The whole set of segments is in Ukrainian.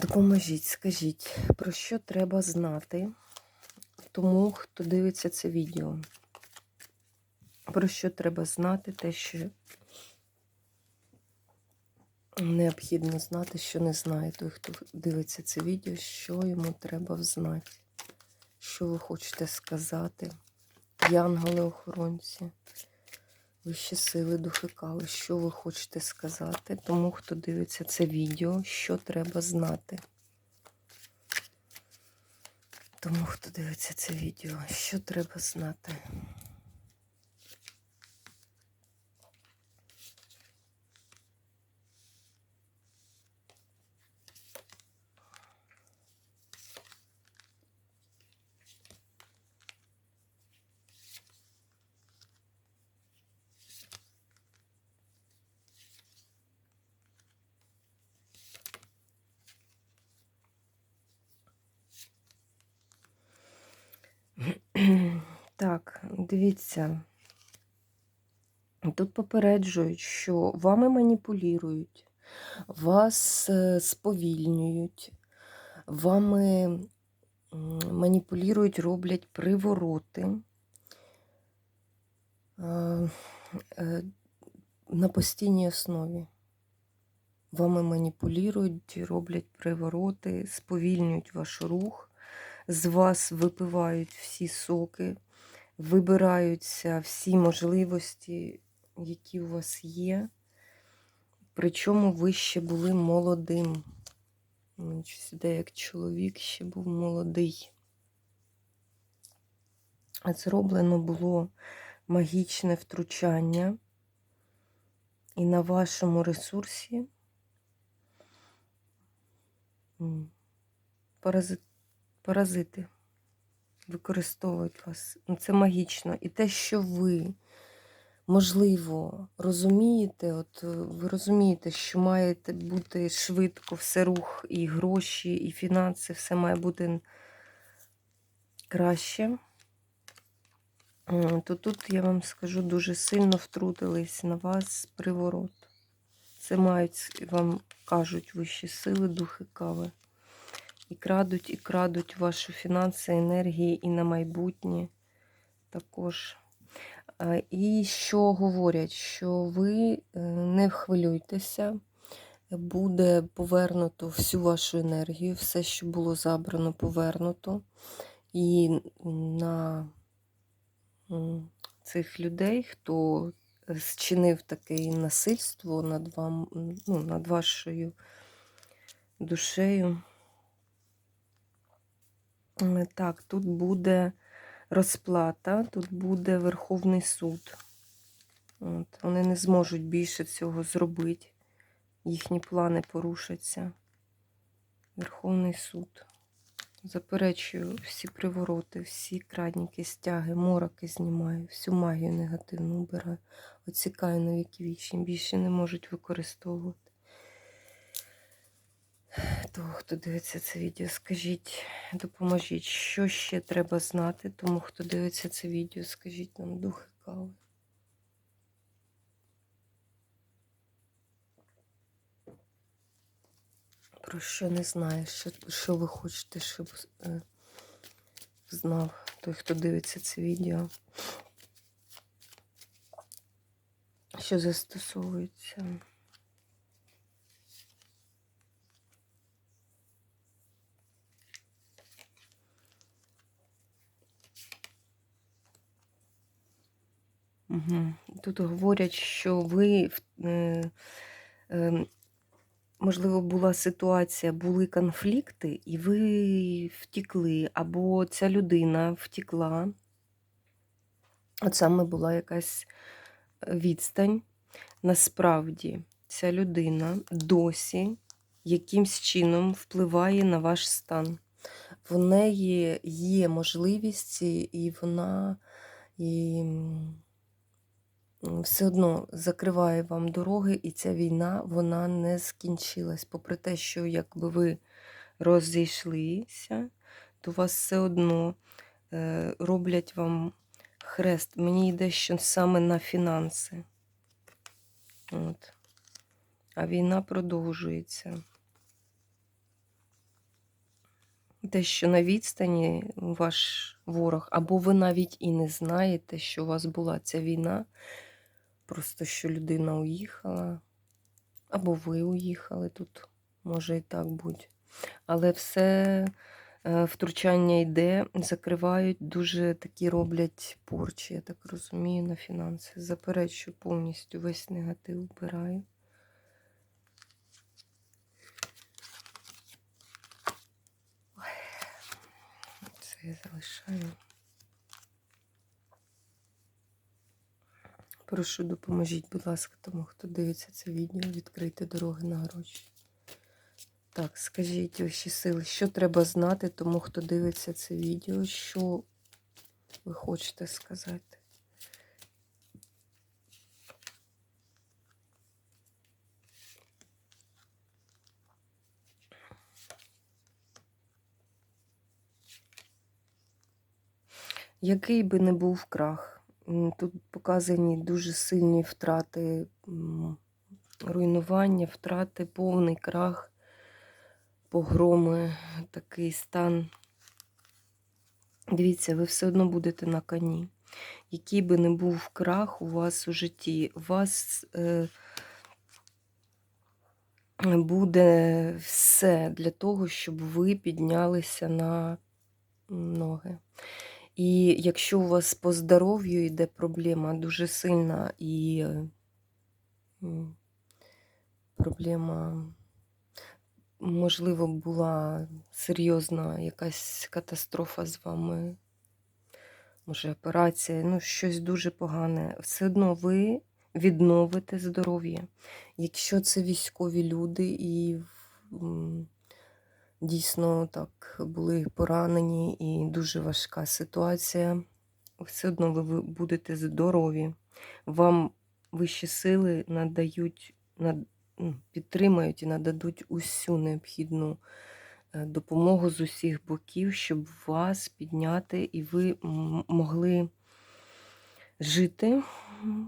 Допоможіть, скажіть, про що треба знати тому, хто дивиться це відео. Про що треба знати, те, що необхідно знати, що не знає той, хто дивиться це відео, що йому треба взнати, що ви хочете сказати, янголи-охоронці, вищі сили, духи кали, що ви хочете сказати, тому хто дивиться це відео, що треба знати. Тому хто дивиться це відео, що треба знати. Так, дивіться. Тут попереджують, що вами маніпулюють, вас е, сповільнюють, вами маніпулюють, роблять привороти е, е, на постійній основі. Вами маніпулюють, роблять привороти, сповільнюють ваш рух, з вас випивають всі соки, вибираються всі можливості, які у вас є. Причому ви ще були молодим. Мені щось як чоловік ще був молодий. Зроблено було магічне втручання, і на вашому ресурсі паразити використовують вас. Ну, Це магічно. І те, що ви, можливо, розумієте, от е, ви розумієте, що маєте бути швидко все рух, і гроші, і фінанси, все має бути краще. То тут, я вам скажу, дуже сильно втрутились на вас приворот. Це мають, вам кажуть вищі сили, духи кави. І крадуть, і крадуть ваші фінанси, енергії і на майбутнє також. І що говорять, що ви е, не хвилюйтеся, буде повернуто всю вашу енергію, все, що було забрано, повернуто. І на цих людей, хто зчинив таке насильство над вам, ну, над вашою душею. Так, тут буде розплата, тут буде Верховний суд. От, Вони не зможуть більше цього зробити. Їхні плани порушаться. Верховний суд. Заперечую всі привороти, всі крадніки, стяги, мороки знімаю, всю магію негативну убираю. Оцікаю на віки. Більше не можуть використовувати. Того, хто дивиться це відео, скажіть, допоможіть, що ще треба знати, тому хто дивиться це відео, скажіть нам духи кави. Про що не знає, що, що ви хочете, щоб е, знав той, хто дивиться це відео. Що застосовується. Угу. Тут говорять, що ви, е, е, можливо, була ситуація, були конфлікти, і ви втікли, або ця людина втекла. От саме була якась відстань. Насправді, ця людина досі якимсь чином впливає на ваш стан. В неї є можливості, і вона і, все одно закриває вам дороги, і ця війна вона не скінчилась. Попри те, що якби ви розійшлися, то вас все одно е, роблять вам хрест. Мені йде, що саме на фінанси. От. А війна продовжується. Те, що на відстані ваш ворог, або ви навіть і не знаєте, що у вас була ця війна, просто що людина уїхала, або ви уїхали тут, може і так бути. Але все е, втручання йде, закривають, дуже такі роблять порчі, я так розумію, на фінанси. Заперечую повністю весь негатив убираю. Це я залишаю. Прошу, допоможіть, будь ласка, тому хто дивиться це відео, відкрийте дороги на гроші. Так, скажіть ваші сили, що треба знати тому, хто дивиться це відео, що ви хочете сказати? Який би не був крах, тут показані дуже сильні втрати, руйнування, втрати, повний крах, погроми, такий стан. Дивіться, ви все одно будете на коні. Який би не був крах у вас у житті, у вас е, буде все для того, щоб ви піднялися на ноги. І якщо у вас по здоров'ю йде проблема дуже сильна і проблема, можливо, була серйозна якась катастрофа з вами, може операція, ну щось дуже погане, все одно ви відновите здоров'я. Якщо це військові люди і дійсно так були поранені і дуже важка ситуація. Все одно ви будете здорові. Вам вищі сили надають, над- ну, підтримають і нададуть усю необхідну е, допомогу з усіх боків, щоб вас підняти і ви могли жити,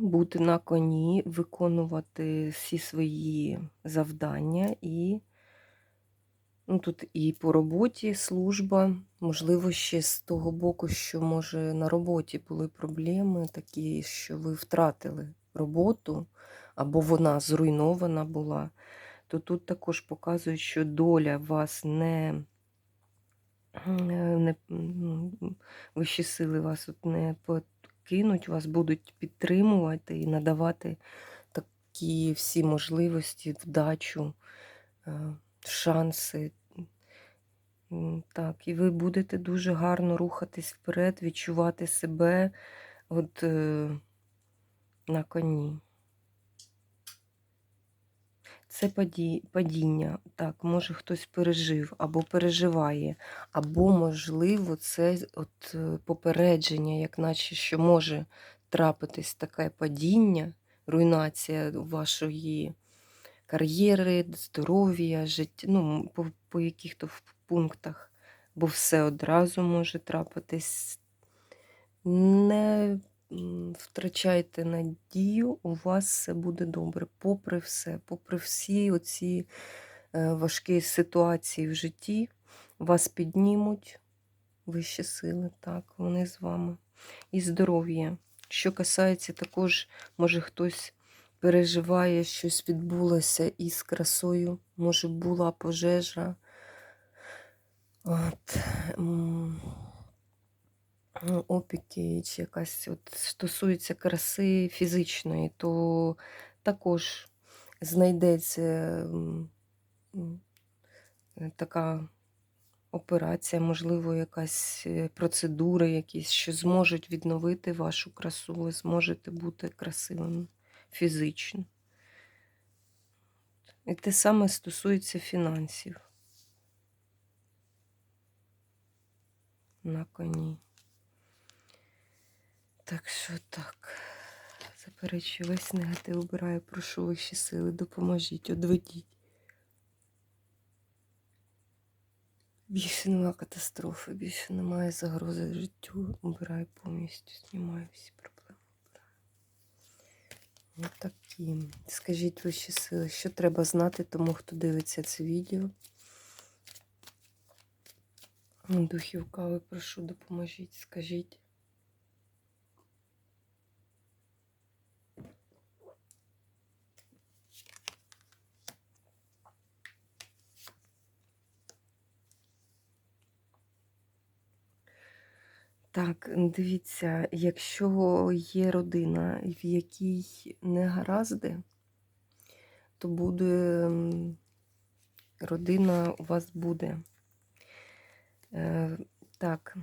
бути на коні, виконувати всі свої завдання і Ну, тут і по роботі служба, можливо, ще з того боку, що, може, на роботі були проблеми такі, що ви втратили роботу, або вона зруйнована була, то тут також показують, що доля вас не, не вищі сили вас от не покинуть, вас будуть підтримувати і надавати такі всі можливості, вдачу, е, шанси. Так, і ви будете дуже гарно рухатись вперед, відчувати себе от е, на коні. Це паді- падіння. Так, може хтось пережив або переживає, або, можливо, це от е, попередження, як наче що може трапитись таке падіння, руйнація вашої кар'єри, здоров'я, життя, ну, по, по яких-то пунктах, бо все одразу може трапитись. Не втрачайте надію, у вас все буде добре, попри все, попри всі оці е, важкі ситуації в житті, вас піднімуть вищі сили, так, вони з вами. І здоров'я. Що касається також, може хтось переживає, щось відбулося із красою, може була пожежа. От, ну, опіки чи якась от стосується краси фізичної, то також знайдеться така операція, можливо, якась е, процедура, якісь, що зможуть відновити вашу красу, ви зможете бути красивим фізично. І те саме стосується фінансів. на коні. Так що так. Заперечую, весь негатив обираю, прошу вищі сили, допоможіть, одведіть. Більше нема катастрофи, більше немає загрози життю. Обираю повністю, знімаю всі проблеми. Ось такі. Скажіть вищі сили, що треба знати тому, хто дивиться це відео. Духів кави, прошу, допоможіть, скажіть. Так, дивіться, якщо є родина, в якій не гаразди, то буде родина у вас буде. Е, так.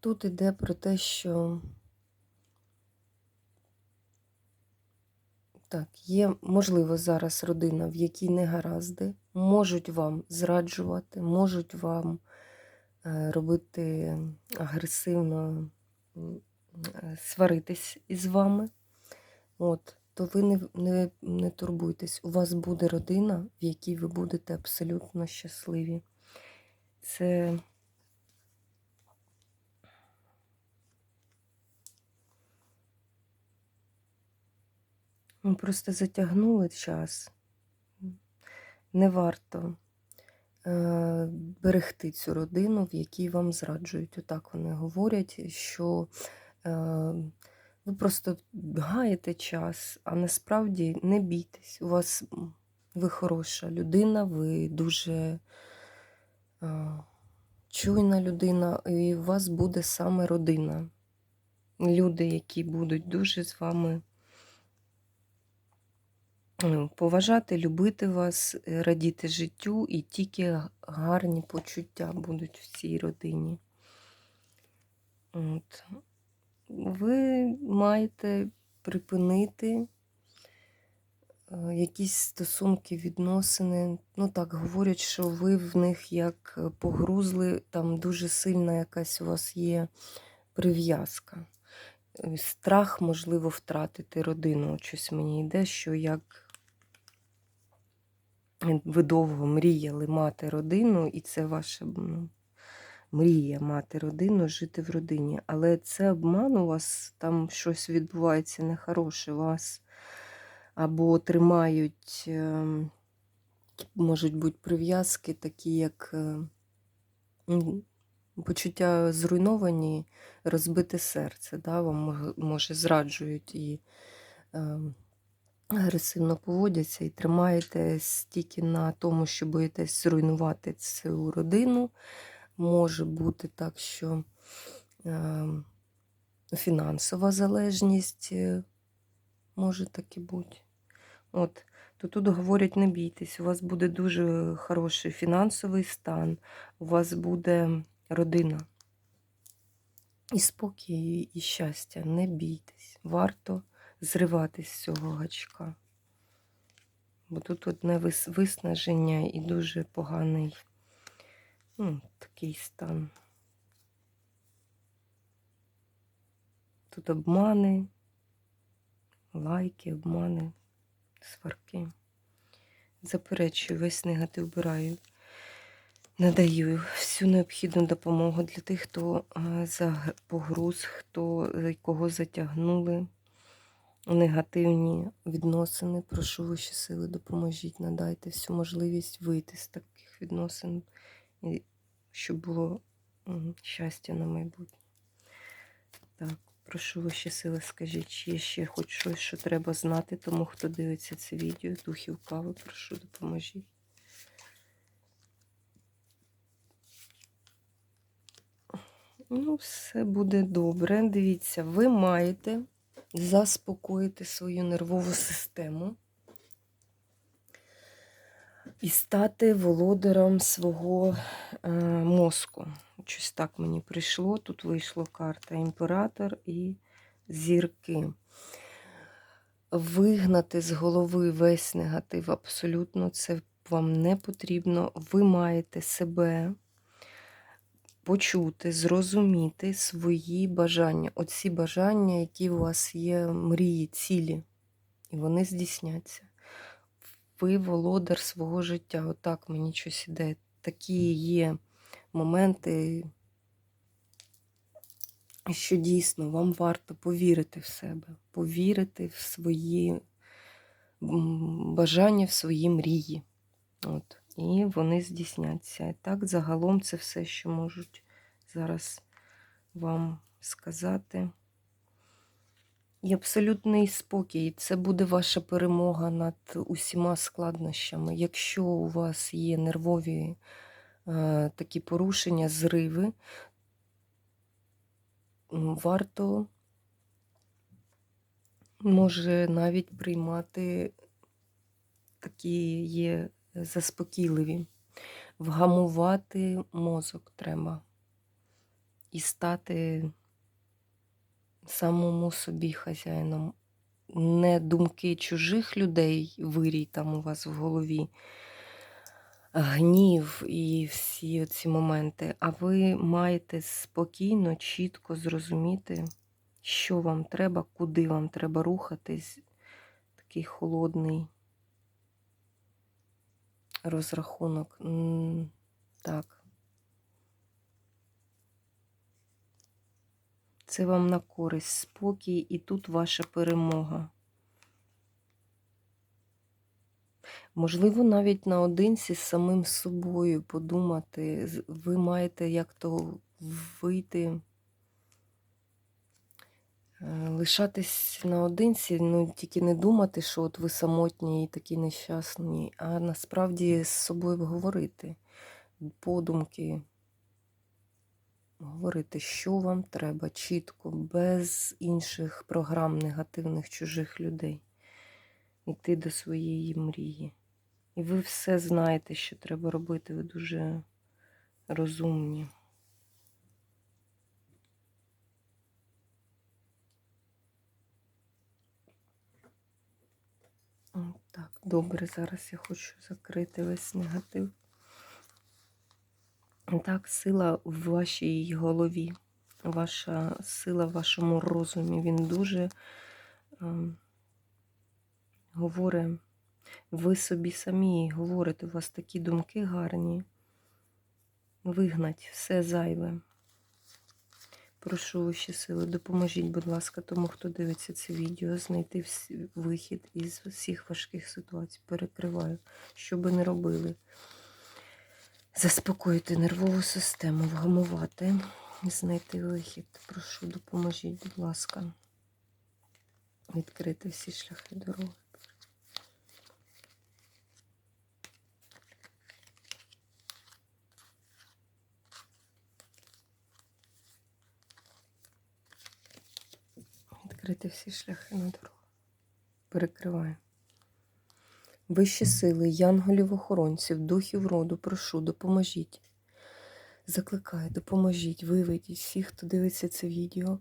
Тут йде про те, що так, є, можливо, зараз родина, в якій не гаразди, можуть вам зраджувати, можуть вам робити агресивно е, сваритись із вами. От, то ви не, не, не турбуйтесь. У вас буде родина, в якій ви будете абсолютно щасливі. Це ми просто затягнули час. Не варто е, берегти цю родину, в якій вам зраджують. Отак вони говорять, що е, ви просто гаєте час, а насправді не бійтесь. У вас ви хороша людина, ви дуже е, чуйна людина, і у вас буде саме родина. Люди, які будуть дуже з вами поважати, любити вас, е, радіти життю, і тільки гарні почуття будуть в цій родині. От. Ви маєте припинити е, якісь стосунки, відносини. Ну так, говорять, що ви в них як е, погрузли, там дуже сильна якась у вас є прив'язка. Страх, можливо, втратити родину. Щось мені йде, що як ви довго мріяли мати родину, і це ваша ну, мрія мати родину, жити в родині. Але це обман у вас, там щось відбувається нехороше. Вас або тримають, ем, можуть бути прив'язки, такі як е, почуття зруйновані, розбите серце. Да? Вам може зраджують і ем, агресивно поводяться і тримаєтесь тільки на тому, що боїтесь зруйнувати цю родину. Може бути так, що е, фінансова залежність е, може таки бути. От, то тут говорять, не бійтесь, у вас буде дуже хороший фінансовий стан, у вас буде родина. І спокій, і щастя, не бійтесь. Варто зриватись з цього гачка. Бо тут одне виснаження і дуже поганий ну, такий стан. Тут обмани, лайки, обмани, сварки. Заперечую, весь негатив вбираю. Надаю всю необхідну допомогу для тих, хто е, за погруз, хто е, кого затягнули негативні відносини. Прошу вищі сили, допоможіть, надайте всю можливість вийти з таких відносин, щоб було щастя на майбутнє. Так, прошу вищі сили, скажіть, чи є ще хоч щось, що треба знати, тому хто дивиться це відео, духів кави, прошу, допоможіть. Ну, все буде добре. Дивіться, ви маєте заспокоїти свою нервову систему і стати володарем свого е, мозку. Щось так мені прийшло. Тут вийшла карта імператор і зірки. Вигнати з голови весь негатив абсолютно це вам не потрібно. Ви маєте себе почути, зрозуміти свої бажання. Оці бажання, які у вас є, мрії, цілі, і вони здійсняться. Ви володар свого життя. Отак мені щось іде. Такі є моменти, що дійсно вам варто повірити в себе, повірити в свої бажання, в свої мрії. От. І вони здійсняться. І так, загалом це все, що можуть зараз вам сказати. І абсолютний спокій. Це буде ваша перемога над усіма складнощами. Якщо у вас є нервові е, такі порушення, зриви, варто може навіть приймати такі є заспокійливі. Вгамувати мозок треба і стати самому собі хазяїном. Не думки чужих людей вирій там у вас в голові, гнів і всі ці моменти, а ви маєте спокійно, чітко зрозуміти, що вам треба, куди вам треба рухатись. Такий холодний розрахунок. Так. Це вам на користь, спокій, і тут ваша перемога. Можливо, навіть наодинці з самим собою подумати, ви маєте як то вийти, лишатись наодинці, ну тільки не думати, що от ви самотні і такі нещасні, а насправді з собою говорити, подумки говорити, що вам треба чітко, без інших програм негативних чужих людей. Йти до своєї мрії. І ви все знаєте, що треба робити. Ви дуже розумні. Так, добре, зараз я хочу закрити весь негатив. Так, сила в вашій голові, ваша сила в вашому розумі. Він дуже ем, говорить, ви собі самі говорите, у вас такі думки гарні. Вигнать все зайве. Прошу вищі сили, допоможіть, будь ласка, тому, хто дивиться це відео, знайти вихід із всіх важких ситуацій. Перекриваю, що би не робили. Заспокоїти нервову систему, вгамувати, знайти вихід. Прошу, допоможіть, будь ласка. Відкрити всі шляхи дороги. Відкрити всі шляхи на дорогу. Перекриваю. Вищі сили, янголів охоронців, духів роду, прошу, допоможіть. Закликаю, допоможіть, виведіть всіх, хто дивиться це відео.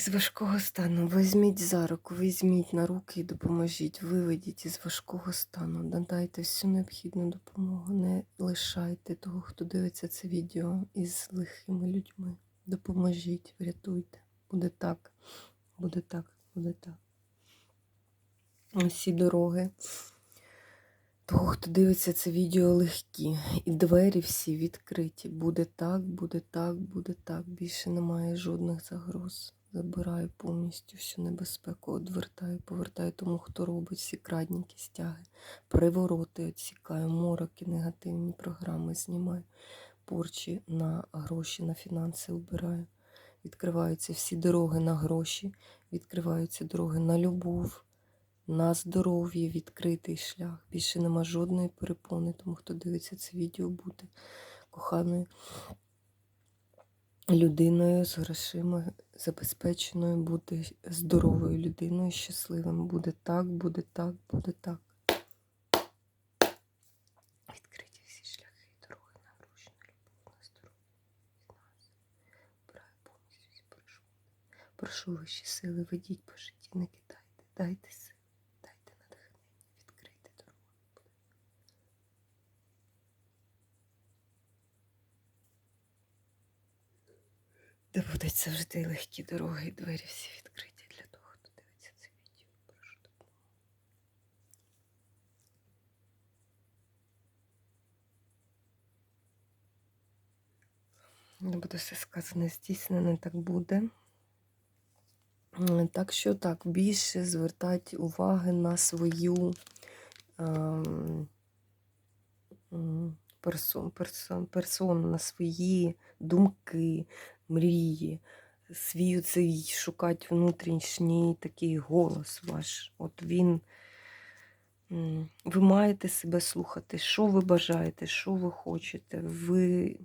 Із важкого стану візьміть за руку, візьміть на руки і допоможіть, виведіть із важкого стану, надайте всю необхідну допомогу. Не лишайте того, хто дивиться це відео із лихими людьми. Допоможіть, врятуйте. Буде так, буде так, буде так. Усі дороги. Того, хто дивиться це відео легкі, і двері всі відкриті. Буде так, буде так, буде так. Більше немає жодних загроз. Забираю повністю всю небезпеку, одвертаю, повертаю тому, хто робить всі крадніки, стяги, привороти відсікаю, мороки, негативні програми знімаю, порчі на гроші, на фінанси обираю. Відкриваються всі дороги на гроші, відкриваються дороги на любов, на здоров'я, відкритий шлях. Більше нема жодної перепони, тому хто дивиться це відео, бути коханою людиною з грошима, забезпеченою, бути здоровою людиною, щасливим. Буде так, буде так, буде так. Відкриті всі шляхи дороги на гроші, любов, на здоров'я, фінанси. Браю повністю всі. Прошу вищі сили, ведіть по житті, не кидайте. Дайте сили, дайте натхнення, відкрийте дорогу. Де будуть завжди легкі дороги і двері всі відкриті для того, хто дивиться це відео. Прошу допомоги. Не буде все сказане, здійснено, так буде. Так що так, більше звертати уваги на свою ем, персон, персон, персону, на свої думки, мрії, свій цей шукати внутрішній такий голос ваш. От він. Ви маєте себе слухати, що ви бажаєте, що ви хочете. Ви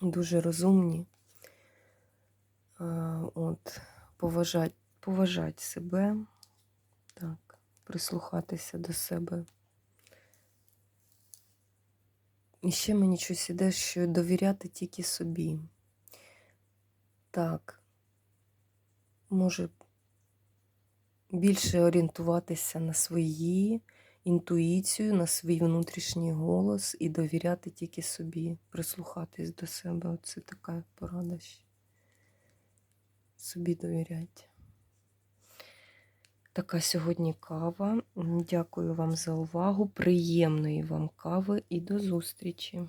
дуже розумні. От, поважать, поважать себе, так, прислухатися до себе. І ще мені щось іде, що довіряти тільки собі. Так, може більше орієнтуватися на свої інтуїцію, на свій внутрішній голос і довіряти тільки собі, прислухатись до себе. Оце така порада. Собі довіряйте. Така сьогодні кава. Дякую вам за увагу. Приємної вам кави і до зустрічі!